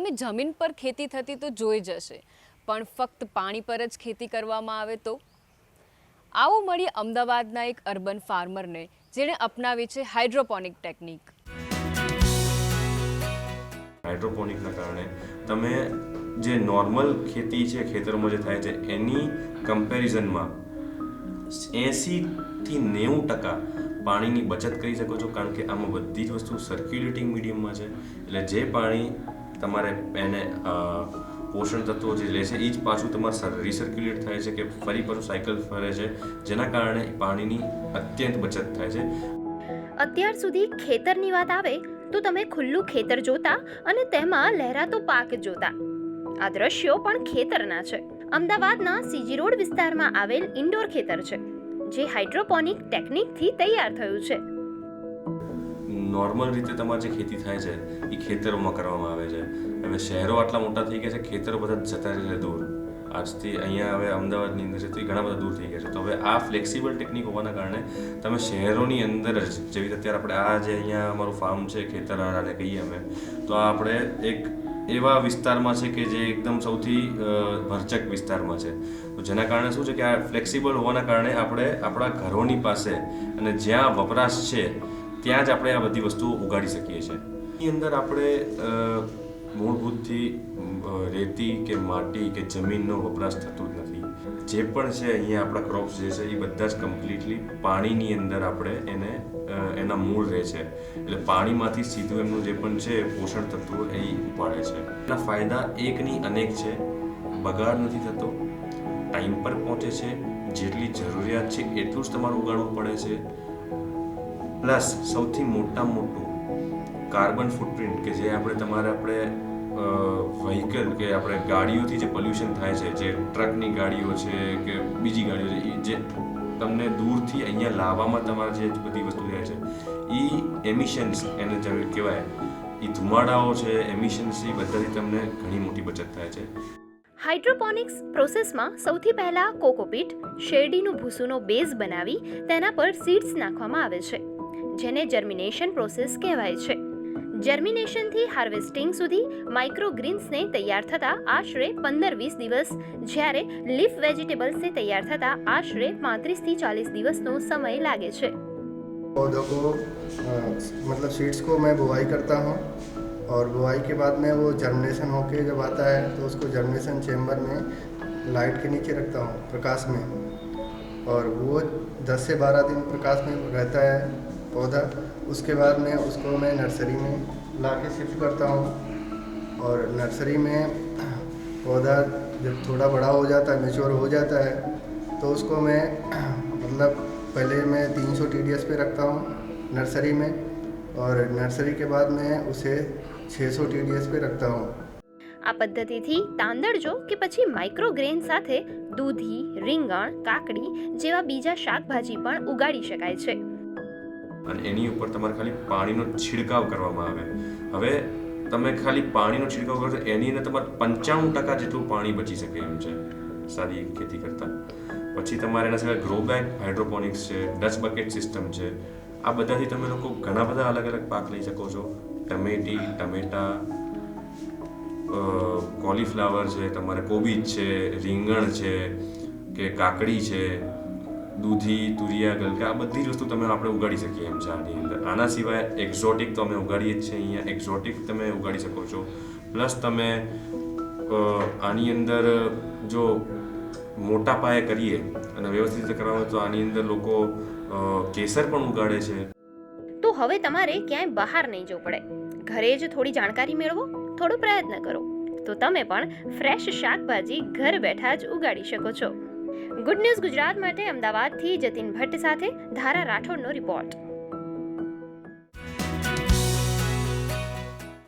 તમે જમીન પર ખેતી થતી તો જોઈ જશે, પણ ફક્ત પાણી પર જ ખેતી કરવામાં આવે તો? આવો મળીએ અમદાવાદના એક અર્બન ફાર્મરને, જેણે અપનાવી છે હાઇડ્રોપોનિક ટેકનિક. હાઇડ્રોપોનિકના કારણે તમે જે નોર્મલ ખેતી છે, ખેતરોમાં જે થાય છે, એની કમ્પેરિઝનમાં એંસીથી નેવું ટકા પાણીની બચત કરી શકો છો, કારણ કે આમાં બધી જ વસ્તુ સર્ક્યુલેટિંગ મીડિયમમાં છે. એટલે જે પાણી તમારે એને પોષણ તત્વો જે લે છે એ જ પાછું તમારે રિસર્ક્યુલેટ થાય છે કે ફરી પાછું સાયકલ ફરે છે, જેના કારણે પાણીની અત્યંત બચત થાય છે. અત્યાર સુધી ખેતરની વાત આવે તો તમે ખુલ્લું ખેતર જોતા અને તેમાં લહેરાતો પાક જોતા. આ દ્રશ્યો પણ ખેતરના છે. અમદાવાદના સીજી રોડ વિસ્તારમાં આવેલ ઇન્ડોર ખેતર છે, જે હાઇડ્રોપોનિક ટેકનિકથી તૈયાર થયું છે. નોર્મલ રીતે તમારે જે ખેતી થાય છે, એ ખેતરોમાં કરવામાં આવે છે. હવે શહેરો આટલા મોટા થઈ ગયા છે, ખેતરો બધા જતા રહે છે દૂર. આજથી અહીંયા હવે અમદાવાદની અંદર છે તો એ ઘણા બધા દૂર થઈ ગયા છે. તો હવે આ ફ્લેક્સિબલ ટેકનિક હોવાના કારણે તમે શહેરોની અંદર જ જેવી રીતે અત્યારે આપણે આ જે અહીંયા અમારું ફાર્મ છે ખેતર આને કહીએ અમે, તો આ આપણે એક એવા વિસ્તારમાં છે કે જે એકદમ સૌથી ભરચક વિસ્તારમાં છે. તો જેના કારણે શું છે કે આ ફ્લેક્સિબલ હોવાના કારણે આપણે આપણા ઘરોની પાસે અને જ્યાં વપરાશ છે ત્યાં જ આપણે આ બધી વસ્તુઓ ઉગાડી શકીએ છીએ. એની અંદર આપણે મૂળભૂતથી રેતી કે માટી કે જમીનનો વપરાશ થતો જ નથી. જે પણ છે અહીંયા આપણા ક્રોપ્સ જે છે એ બધા જ કમ્પ્લીટલી પાણીની અંદર આપણે એને એના મૂળ રહે છે. એટલે પાણીમાંથી સીધું એમનું જે પણ છે પોષણ તત્વો એ ઉપાડે છે. એના ફાયદા એકની અનેક છે. બગાડ નથી થતો. ટાઈમ પર પહોંચે છે. જેટલી જરૂરિયાત છે એટલું જ તમારે ઉગાડવું પડે છે. પ્લસ સૌથી મોટા મોટું કાર્બન ફૂટપ્રિન્ટ કે જે આપણે તમારે આપણે વ્હીકલ કે આપણે ગાડીઓથી જે પોલ્યુશન થાય છે, જે ટ્રકની ગાડીઓ છે કે બીજી ગાડીઓ છે એ જે તમને દૂરથી અહીંયા લાવવામાં તમારે જે બધી વસ્તુ થાય છે એ એમિશન્સ એને જે કહેવાય એ ધુમાડાઓ છે એમિશન્સ એ બધાથી તમને ઘણી મોટી બચત થાય છે. હાઇડ્રોપોનિક્સ પ્રોસેસમાં સૌથી પહેલાં કોકોપીટ શેરડીનું ભૂસુનો બેઝ બનાવી, તેના પર સીડ્સ નાખવામાં આવે છે. જેને જર્મિનેશન પ્રોસેસ કહેવાય છે જર્મિનેશનથી હાર્વેસ્ટિંગ સુધી માઇક્રોગ્રીન્સને તૈયાર થતાં આશરે પંદર વીસ દિવસ જ્યારે લીફ વેજીટેબલ્સને તૈયાર થતાં આશરે પાંત્રીસથી ચાલીસ દિવસનો સમય લાગે છે पौधों को अ, मतलब सीड्स को मैं बुआई करता हूँ और बुआई के बाद में वो जर्मिनेशन होके जब आता है तो उसको जर्मिनेशन चेम्बर में लाइट के नीचे रखता हूँ प्रकाश में और वो 10 से 12 दिन प्रकाश में रहता है पौधा उसके बाद में उसको मैं नर्सरी में ला के शिफ्ट करता हूँ और नर्सरी में पौधा जब थोड़ा बड़ा हो जाता है मेच्योर हो जाता है तो उसको मैं मतलब पहले मैं 300 टी पे रखता हूँ नर्सरी में और नर्सरी के बाद मैं उसे 600 टी पे रखता हूँ આ પદ્ધતિથી તાંદળજો કે પછી માઇક્રોગ્રેન સાથે દૂધી રીંગણ કાકડી જેવા બીજા શાકભાજી પણ ઉગાડી શકાય છે અને એની ઉપર તમારે ખાલી પાણીનો છિડકાવ કરવામાં આવે. હવે તમે ખાલી પાણીનો છિડકાવ કરો એની અંદર તમારે પંચાણું ટકા જેટલું પાણી બચી શકે એમ છે, સારી ખેતી કરતાં. પછી તમારે એના સિવાય ગ્રો બેગ હાઇડ્રોપોનિક્સ છે ડચ બકેટ સિસ્ટમ છે, આ બધાથી તમે લોકો ઘણા બધા અલગ અલગ પાક લઈ શકો છો. ટમેટી, ટમેટા કોલીફ્લાવર છે, તમારે કોબીજ છે, રીંગણ છે, કે કાકડી છે દૂધી, તુરિયા, ગલકા, આ બધી જ વસ્તુ તમે આપણે ઉગાડી શકીએ એમ છે અંદર. આના સિવાય એક્ઝોટિક તો અમે ઉગાડીએ જ છીએ અહીંયા. એક્ઝોટિક તમે ઉગાડી શકો છો. પ્લસ તમે આની અંદર જો મોટા પાયે કરીએ અને વ્યવસ્થિત રીતે કરવામાં તો આની અંદર લોકો કેસર પણ ઉગાડે છે. તો હવે તમારે ક્યાંય બહાર નહીં જવું પડે. ઘરે જ થોડી જાણકારી મેળવો, થોડો પ્રયત્ન કરો. તો તમે પણ ફ્રેશ શાકભાજી ઘર બેઠા જ ઉગાડી શકો છો. ગુડ ન્યૂઝ ગુજરાત માટે અમદાવાદથી જતીન ભટ્ટ સાથે ધારા રાઠોડનો રિપોર્ટ